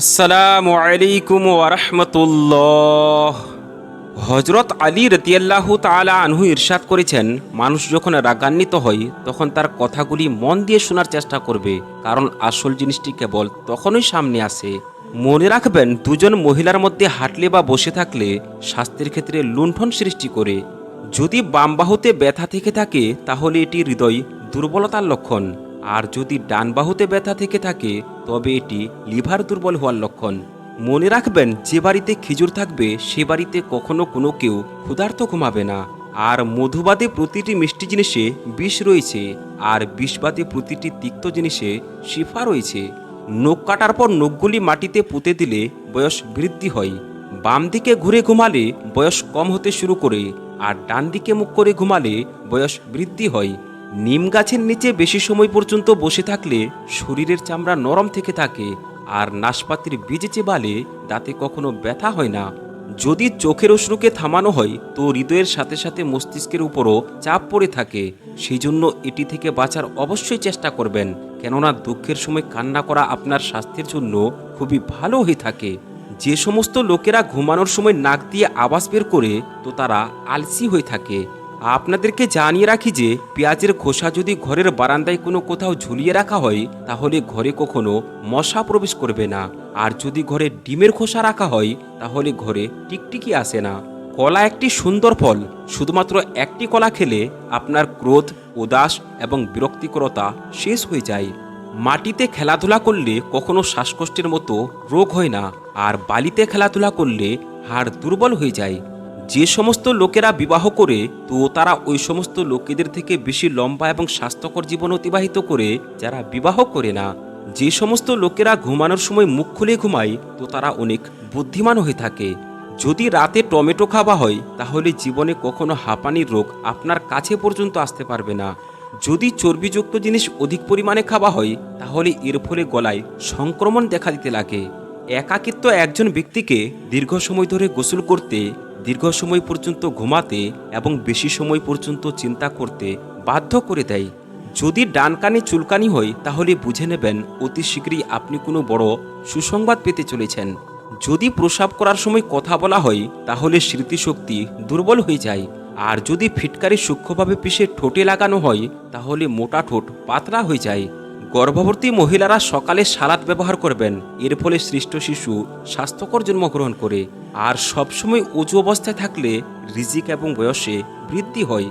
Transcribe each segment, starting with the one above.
আসসালামু আলাইকুম ওরহমতুল্লাহ হজরত আলী রতিয়াল্লাহ তালা আনহু ইরশাদ করেছেন, মানুষ যখন রাগান্বিত হয়, তখন তার কথাগুলি মন দিয়ে শোনার চেষ্টা করবে, কারণ আসল জিনিসটি কেবল তখনই সামনে আসে। মনে রাখবেন, দুজন মহিলার মধ্যে হাঁটলে বা বসে থাকলে স্বাস্থ্যের ক্ষেত্রে লুণ্ঠন সৃষ্টি করে। যদি বাম বাহুতে ব্যথা থেকে থাকে, তাহলে এটি হৃদয় দুর্বলতার লক্ষণ। আর যদি ডান বাহুতে ব্যথা থেকে থাকে তবে এটি লিভার দুর্বল হওয়ার লক্ষণ। মনে রাখবেন, যে বাড়িতে খেজুর থাকবে, সে বাড়িতে কখনো কোনো কেউ ক্ষুধার্ত ঘুমাবে না। আর মধুবাদে প্রতিটি মিষ্টি জিনিসে বিষ রয়েছে, আর বিষবাদে প্রতিটি তিক্ত জিনিসে শিফা রয়েছে। নখ কাটার পর নখগুলি মাটিতে পুঁতে দিলে বয়স বৃদ্ধি হয়। বাম দিকে ঘুরে ঘুমালে বয়স কম হতে শুরু করে, আর ডান দিকে মুখ করে ঘুমালে বয়স বৃদ্ধি হয়। নিম গাছের নিচে বেশি সময় পর্যন্ত বসে থাকলে শরীরের চামড়া নরম থেকে থাকে আর নাশপাতির বীজ চেবালে দাঁতে কখনো ব্যথা হয় না। যদি চোখের অশ্রুকে থামানো হয়, তো হৃদয়ের সাথে সাথে মস্তিষ্কের উপরও চাপ পড়ে থাকে। সেই জন্য এটি থেকে বাঁচার অবশ্যই চেষ্টা করবেন, কেননা দুঃখের সময় কান্না করা আপনার স্বাস্থ্যের জন্য খুবই ভালো হয়ে থাকে। যে সমস্ত লোকেরা ঘুমানোর সময় নাক দিয়ে আওয়াজ বের করে, তো তারা আলসি হয়ে থাকে। আপনাদেরকে জানিয়ে রাখি যে, পেঁয়াজের খোসা যদি ঘরের বারান্দায় কোনো কোথাও ঝুলিয়ে রাখা হয়, তাহলে ঘরে কখনো মশা প্রবেশ করবে না। আর যদি ঘরে ডিমের খোসা রাখা হয়, তাহলে ঘরে টিকটিকি আসে না। কলা একটি সুন্দর ফল, শুধুমাত্র একটি কলা খেলে আপনার ক্রোধ, উদাস এবং বিরক্তিকরতা শেষ হয়ে যায়। মাটিতে খেলাধুলা করলে কখনো শ্বাসকষ্টের মতো রোগ হয় না, আর বালিতে খেলাধুলা করলে হাড় দুর্বল হয়ে যায়। যে সমস্ত লোকেরা বিবাহ করে তো তারা ওই সমস্ত লোকেদের থেকে বেশি লম্বা এবং স্বাস্থ্যকর জীবন অতিবাহিত করে, যারা বিবাহ করে না। যে সমস্ত লোকেরা ঘুমানোর সময় মুখ খুলে ঘুমায়, তো তারা অনেক বুদ্ধিমান হয়ে থাকে। যদি রাতে টমেটো খাওয়া হয়, তাহলে জীবনে কখনো হাঁপানির রোগ আপনার কাছে পর্যন্ত আসতে পারবে না। যদি চর্বিযুক্ত জিনিস অধিক পরিমাণে খাওয়া হয়, তাহলে এর ফলে গলায় সংক্রমণ দেখা দিতে লাগে। একাকিত্ব একজন ব্যক্তিকে দীর্ঘ সময় ধরে গোসল করতে দীর্ঘ সময় পর্যন্ত ঘুমাতে এবং বেশি সময় পর্যন্ত চিন্তা করতে বাধ্য করে দেয়। যদি ডান কানে চুলকানি হয়, তাহলে বুঝে নেবেন অতি শীঘ্রই আপনি কোনো বড় সুসংবাদ পেতে চলেছেন। যদি প্রসাব করার সময় কথা বলা হয়, তাহলে স্মৃতিশক্তি দুর্বল হয়ে যায়। আর যদি ফিটকারি সূক্ষ্মভাবে পিষে ঠোঁটে লাগানো হয়, তাহলে মোটা ঠোঁট পাতলা হয়ে যায়। গর্ভবতী মহিলারা সকালে সালাদ ব্যবহার করবেন। এর ফলে সৃষ্ট শিশু স্বাস্থ্যকর জন্মগ্রহণ করে। আর সবসময় উঁচু অবস্থায় থাকলে রিজিক এবং বয়সে বৃদ্ধি হয়।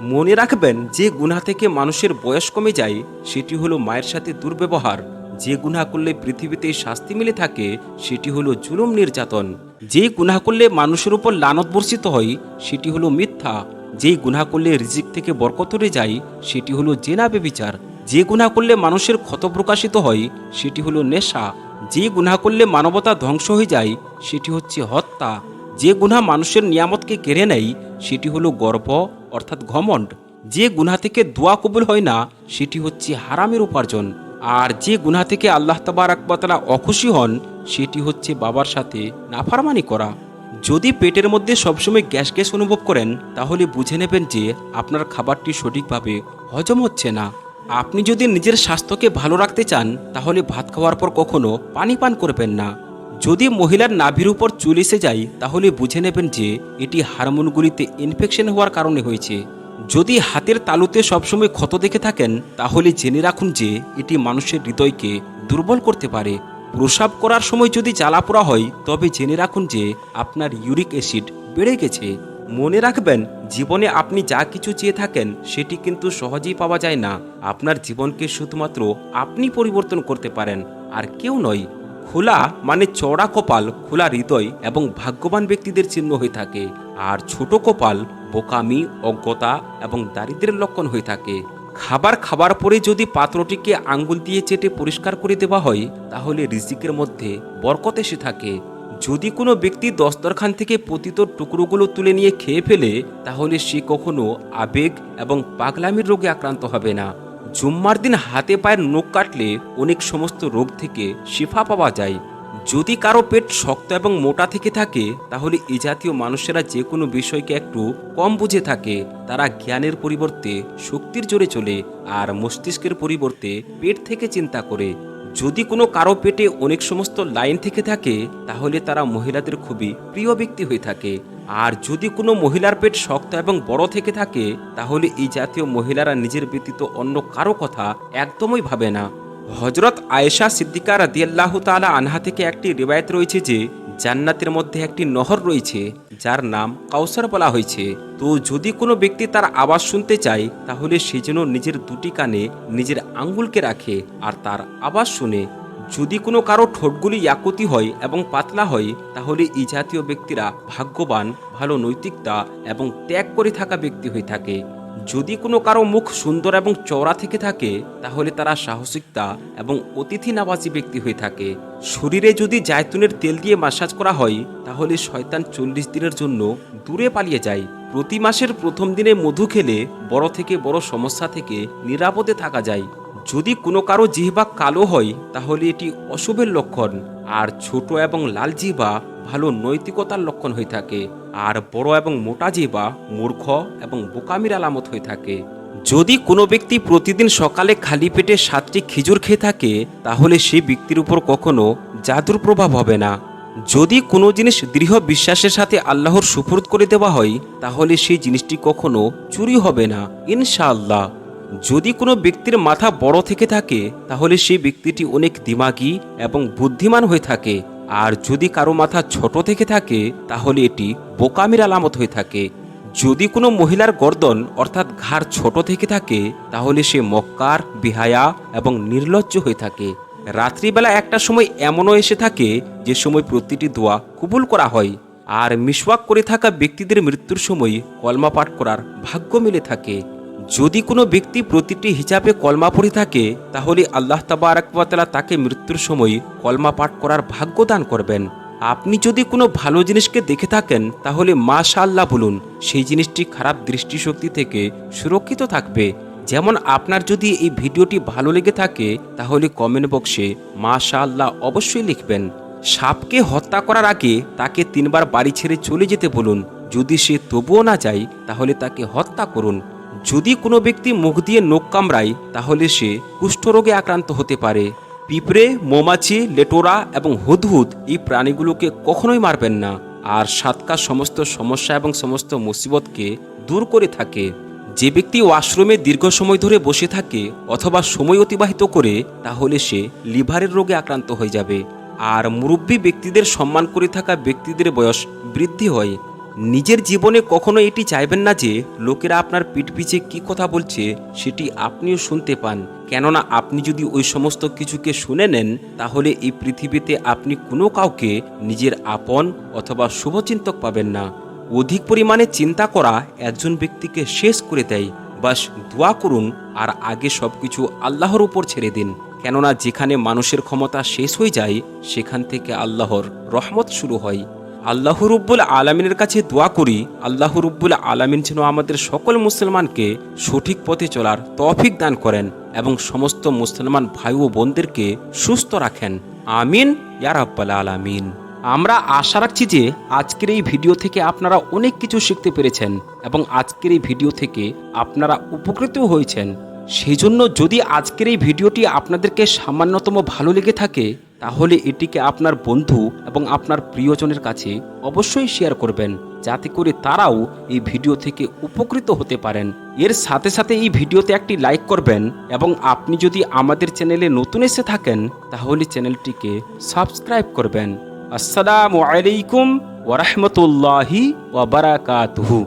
মনে রাখবেন, যে গুণা থেকে মানুষের বয়স কমে যায়, সেটি হলো মায়ের সাথে দুর্ব্যবহার। যে গুনাহ করলে পৃথিবীতে শাস্তি মিলে থাকে, সেটি হলো জুলুম নির্যাতন। যে গুনাহ করলে মানুষের উপর লানত বর্ষিত হয়, সেটি হলো মিথ্যা। যেই গুনাহ করলে রিজিক থেকে বরকতরে যায়, সেটি হলো জেনা বেবিচার যে গুনাহ করলে মানুষের ক্ষত প্রকাশিত হয়, সেটি হলো নেশা। যে গুনাহ করলে মানবতা ধ্বংস হয়ে যায়, সেটি হচ্ছে হত্যা। যে গুনাহ মানুষের নিয়ামতকে কেড়ে নেয়, সেটি হলো গর্ব অর্থাৎ ঘমণ্ড। যে গুনাহ থেকে দোয়া কবুল হয় না, সেটি হচ্ছে হারামের উপার্জন। আর যে গুনাহ থেকে আল্লাহ তাবার আকবতলা অখুশি হন, সেটি হচ্ছে বাবার সাথে নাফারমানি করা। যদি পেটের মধ্যে সবসময় গ্যাস গ্যাস অনুভব করেন, তাহলে বুঝে নেবেন যে আপনার খাবারটি সঠিকভাবে হজম হচ্ছে না। আপনি যদি নিজের স্বাস্থ্যকে ভালো রাখতে চান, তাহলে ভাত খাওয়ার পর কখনো পানি পান করবেন না। যদি মহিলার নাভির উপর চুল এসে যায়, তাহলে বুঝে নেবেন যে এটি হারমোনগুলিতে ইনফেকশন হওয়ার কারণে হয়েছে। যদি হাতের তালুতে সবসময় ক্ষত দেখে থাকেন, তাহলে জেনে রাখুন যে এটি মানুষের হৃদয়কে দুর্বল করতে পারে। প্রসাব করার সময় যদি জ্বালা জ্বালাপোড়া হয়, তবে জেনে রাখুন যে আপনার ইউরিক অ্যাসিড বেড়ে গেছে। মনে রাখবেন, জীবনে আপনি যা কিছু চেয়ে থাকেন, সেটি কিন্তু সহজেই পাওয়া যায় না। আপনার জীবনকে শুধুমাত্র আপনি পরিবর্তন করতে পারেন। আর কেউ নয়, খোলা মানে চড়া কপাল, খোলা হৃদয় এবং ভাগ্যবান ব্যক্তিদের চিহ্ন হয়ে থাকে। আর ছোট কপাল, বোকামি, অজ্ঞতা এবং দারিদ্রের লক্ষণ হয়ে থাকে। খাবার খাবার পরে যদি পাত্রটিকে আঙ্গুল দিয়ে চেটে পরিষ্কার করে দেওয়া হয়, তাহলে রিজিকের মধ্যে বরকত এসে থাকে। যদি কোনো ব্যক্তি দস্তরখান থেকে পতিত টুকরোগুলো তুলে নিয়ে খেয়ে ফেলে, তাহলে সে কখনো আবেগ এবং পাগলামির রোগে আক্রান্ত হবে না। জুম্মার দিন হাতে পায়ের নখ কাটলে অনেক সমস্ত রোগ থেকে শিফা পাওয়া যায়। যদি কারও পেট শক্ত এবং মোটা থেকে থাকে, তাহলে এ জাতীয় মানুষেরা যে কোনো বিষয়কে একটু কম বুঝে থাকে। তারা জ্ঞানের পরিবর্তে শক্তির জোরে চলে আর মস্তিষ্কের পরিবর্তে পেট থেকে চিন্তা করে। যদি কোনো কারও পেটে অনেক সমস্ত লাইন থেকে থাকে, তাহলে তারা মহিলাদের খুবই প্রিয় ব্যক্তি হয়ে থাকে। আর যদি কোনো মহিলার পেট শক্ত এবং বড় থেকে থাকে, তাহলে এই জাতীয় মহিলারা নিজের ব্যতীত অন্য কারও কথা একদমই ভাবে না। হজরত আয়েশা সিদ্দিকা রাদিয়াল্লাহ তালা আনহা থেকে একটি রিবায়ত রয়েছে যে জান্নাতের মধ্যে একটি নহর রয়েছে, যার নাম কাউসার বলা হয়েছে। তো যদি কোনো ব্যক্তি তার আওয়াজ শুনতে চায়, তাহলে সে যেন নিজের দুটি কানে নিজের আঙ্গুলকে রাখে আর তার আওয়াজ শুনে। যদি কোনো কারও ঠোঁটগুলি ইয়াকুতি হয় এবং পাতলা হয়, তাহলে এই জাতীয় ব্যক্তিরা ভাগ্যবান, ভালো নৈতিকতা এবং ত্যাগ করে থাকা ব্যক্তি হয়ে থাকে। যদি কোনো কারও মুখ সুন্দর এবং চওড়া থেকে থাকে, তাহলে তারা সাহসিকতা এবং অতিথি নাবাজি ব্যক্তি হয়ে থাকে। শরীরে যদি জায়তুনের তেল দিয়ে মাসাজ করা হয়, তাহলে শয়তান চল্লিশ দিনের জন্য দূরে পালিয়ে যায়। প্রতি মাসের প্রথম দিনে মধু খেলে বড় থেকে বড় সমস্যা থেকে নিরাপদে থাকা যায়। যদি কোনো কারও জিহ্বা কালো হয়, তাহলে এটি অশুভের লক্ষণ। আর ছোট এবং লাল জিহ্বা ভালো নৈতিকতার লক্ষণ হয়ে থাকে। আর বড় এবং মোটা জিহ্বা মূর্খ এবং বোকামির আলামত হয়ে থাকে। যদি কোনো ব্যক্তি প্রতিদিন সকালে খালি পেটে সাতটি খেজুর খেয়ে থাকে, তাহলে সেই ব্যক্তির উপর কখনো জাদুর প্রভাব হবে না। যদি কোনো জিনিস দৃঢ় বিশ্বাসের সাথে আল্লাহর সুপুরত করে দেওয়া হয়, তাহলে সেই জিনিসটি কখনো চুরি হবে না। ইনশাআল্লাহ। যদি কোনো ব্যক্তির মাথা বড় থেকে থাকে, তাহলে সেই ব্যক্তিটি অনেক দিমাগী এবং বুদ্ধিমান হয়ে থাকে। আর যদি কারও মাথা ছোট থেকে থাকে, তাহলে এটি বোকামির আলামত হয়ে থাকে। যদি কোনো মহিলার গর্দন অর্থাৎ ঘাড় ছোট থেকে থাকে, তাহলে সে মক্কার, বিহায়া এবং নির্লজ্জ হয়ে থাকে। রাত্রিবেলা একটা সময় এমনও এসে থাকে, যে সময় প্রতিটি দোয়া কবুল করা হয়। আর মিসওয়াক করে থাকা ব্যক্তিদের মৃত্যুর সময় কলমা পাঠ করার ভাগ্য মিলে থাকে। যদি কোনো ব্যক্তি প্রতিটি হিসাবে কলমা পড়ে থাকে, তাহলে আল্লাহ তাবারাকালা তাকে মৃত্যুর সময় কলমা পাঠ করার ভাগ্য দান করবেন। আপনি যদি কোনো ভালো জিনিসকে দেখে থাকেন, তাহলে মাশা আল্লাহ বলুন, সেই জিনিসটি খারাপ দৃষ্টিশক্তি থেকে সুরক্ষিত থাকবে। যেমন আপনার যদি এই ভিডিওটি ভালো লেগে থাকে, তাহলে কমেন্ট বক্সে মাশা আল্লাহ অবশ্যই লিখবেন। সাপকে হত্যা করার আগে তাকে তিনবার বাড়ি ছেড়ে চলে যেতে বলুন। যদি সে তবুও না যায়, তাহলে তাকে হত্যা করুন। যদি কোনো ব্যক্তি মুখ দিয়ে নখ কামড়ায়, তাহলে সে কুষ্ঠরোগে আক্রান্ত হতে পারে। পিঁপড়ে, মৌমাছি, লেটোরা এবং হুদহুদ এই প্রাণীগুলোকে কখনোই মারবেন না। আর সাতকা সমস্ত সমস্যা এবং সমস্ত মুসিবতকে দূর করে থাকে। যে ব্যক্তি ওয়াশরুমে দীর্ঘ সময় ধরে বসে থাকে অথবা সময় অতিবাহিত করে, তাহলে সে লিভারের রোগে আক্রান্ত হয়ে যাবে। আর মুরব্বী ব্যক্তিদের সম্মান করে থাকা ব্যক্তিদের বয়স বৃদ্ধি হয়। নিজের জীবনে কখনো এটি চাইবেন না যে লোকেরা আপনার পিঠ পিছে কী কথা বলছে সেটি আপনিও শুনতে পান। কেননা আপনি যদি ওই সমস্ত কিছুকে শুনে নেন, তাহলে এই পৃথিবীতে আপনি কোনো কাউকে নিজের আপন অথবা শুভচিন্তক পাবেন না। অধিক পরিমাণে চিন্তা করা একজন ব্যক্তিকে শেষ করে দেয়। বাস দোয়া করুন আর আগে সব কিছু আল্লাহর উপর ছেড়ে দিন। কেননা যেখানে মানুষের ক্ষমতা শেষ হয়ে যায়, সেখান থেকে আল্লাহর রহমত শুরু হয়। আল্লাহ রুব্বুল আলমিনের কাছে দোয়া করি, আল্লাহ রুব্বুল আলমিন যেন আমাদের সকল মুসলমানকে সঠিক পথে চলার তৌফিক দান করেন এবং সমস্ত মুসলমান ভাই ও বোনদেরকে সুস্থ রাখেন। আমিন ইয়ারাব্বাল আলামিন। আমরা আশা রাখছি যে আজকের এই ভিডিও থেকে আপনারা অনেক কিছু শিখতে পেরেছেন এবং আজকের এই ভিডিও থেকে আপনারা উপকৃতও হয়েছেন। সেই জন্য যদি আজকের এই ভিডিওটি আপনাদেরকে সামান্যতম ভালো লেগে থাকে তাহলে এটিকে আপনার বন্ধু এবং আপনার প্রিয়জনের কাছে অবশ্যই শেয়ার করবেন, যাতে করে তারাও এই ভিডিও থেকে উপকৃত হতে পারেন। এর সাথে সাথে এই ভিডিওতে একটি লাইক করবেন এবং আপনি যদি আমাদের চ্যানেলে নতুন এসে থাকেন, তাহলে চ্যানেলটিকে সাবস্ক্রাইব করবেন। আসসালামু আলাইকুম ওরহমতুল্লাহি ওবরাকাতুহু